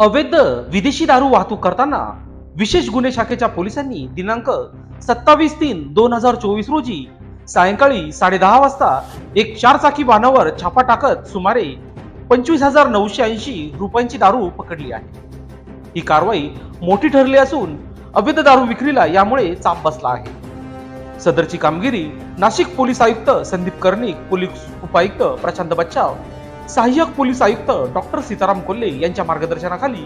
अवैध विदेशी दारू वाहतूक करताना विशेष गुन्हे शाखेच्या पोलिसांनी दिनांक सत्तावीस तीन दोन हजार चोवीस रोजी सायंकाळी साडेदहा वाजता एक चारचाकी वाहनावर छापा टाकत सुमारे पंचवीस हजार नऊशे ऐंशी रुपयांची दारू पकडली आहे. ही कारवाई मोठी ठरली असून अवैध दारू विक्रीला यामुळे चाप बसला आहे. सदरची कामगिरी नाशिक पोलीस आयुक्त संदीप कर्णिक पोलीस उपायुक्त प्रशांत बच्चाव सहाय्यक पोलीस आयुक्त डॉक्टर सीताराम कोल्हे यांच्या मार्गदर्शनाखाली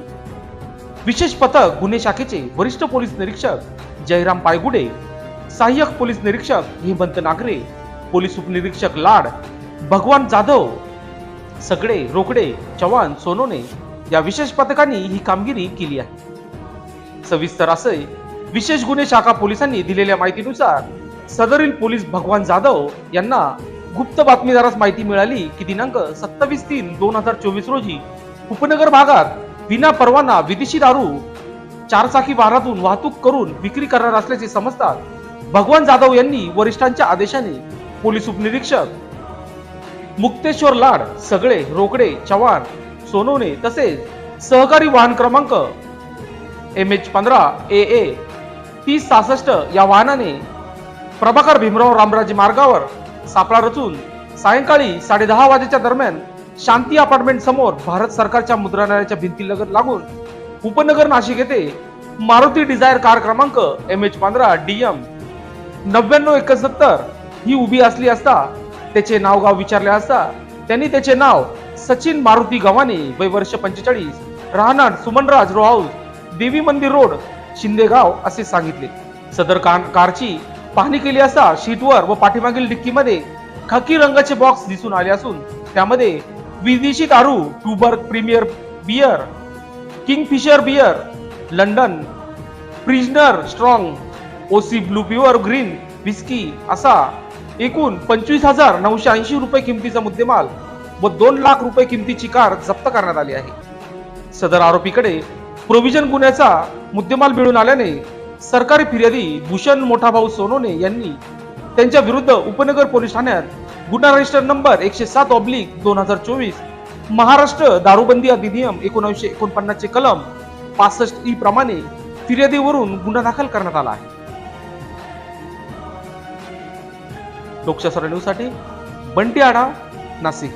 विशेष पथक गुन्हे शाखेचे वरिष्ठ पोलीस निरीक्षक जयराम पायगुडे सहाय्यक पोलीस निरीक्षक हेमंत नागरे पोलीस उपनिरीक्षक लाड भगवान जाधव सगळे रोकडे चव्हाण सोनोने या विशेष पथकांनी ही कामगिरी केली आहे. सविस्तर असे विशेष गुन्हे शाखा पोलिसांनी दिलेल्या माहितीनुसार सदरील पोलीस भगवान जाधव यांना गुप्त बातमीदारास माहिती मिळाली की दिनांक सत्तावीस तीन दोन हजार चोवीस रोजी उपनगर भागात विना परवाना विदेशी दारू चारचाकी वाहनातून वाहतूक करून विक्री करणार असल्याचे समजतात भगवान जाधव यांनी वरिष्ठांच्या आदेशाने पोलीस उपनिरीक्षक मुक्तेश्वर लाड सगळे रोकडे चव्हाण सोनवणे तसेच सहकारी वाहन क्रमांक एम एच पंधरा ए ए तीस सहासष्ट या वाहनाने प्रभाकर भीमराव रामराजे मार्गावर सापळा रचून सायंकाळी साडेदहा वाजेच्या दरम्यान शांती अपार्टमेंट समोर भारत सरकारच्या मुद्रालयाच्या भिंतीलगत लागून उपनगर नाशिक येथे मारुती डिझायर कार क्रमांक एम एच पंधरा डी एम नव्याण्णव एकोणसत्तर ही उभी असली असता त्याचे नाव गाव विचारले असता त्यांनी त्याचे नाव सचिन मारुती गव्हाणे वय वर्ष पंचेचाळीस राहणार सुमनराज रो हाऊस देवी मंदिर रोड शिंदेगाव असे सांगितले. सदर कारची पाहणी केली असता शीटवर व पाठीमागील डिक्कीमध्ये खाकी रंगाचे बॉक्स दिसून आले असून त्यामध्ये विदेशी दारू Tuborg premier beer Kingfisher beer London prisoner strong OC blue pure green whisky असा एकूण पंचवीस हजार नऊशे ऐंशी रुपये किमतीचा मुद्देमाल व दोन लाख रुपये किमतीची कार जप्त करण्यात आली आहे. सदर आरोपीकडे प्रोव्हिजन गुन्ह्याचा मुद्देमाल मिळून आल्याने सरकारी फिर्यादी भूषण मोठाभाऊ सोनोने यांनी त्यांच्या विरुद्ध उपनगर पोलीस ठाण्यात गुन्हा रजिस्टर नंबर एकशे सात ऑब्लिक दोन हजार चोवीस महाराष्ट्र दारूबंदी अधिनियम एकोणीसशे एकोणपन्नासचे कलम पासष्ट ई प्रमाणे फिर्यादीवरून गुन्हा दाखल करण्यात आला आहे. लोकशास्त्र न्यूजसाठी बंटी आढाव नाशिक.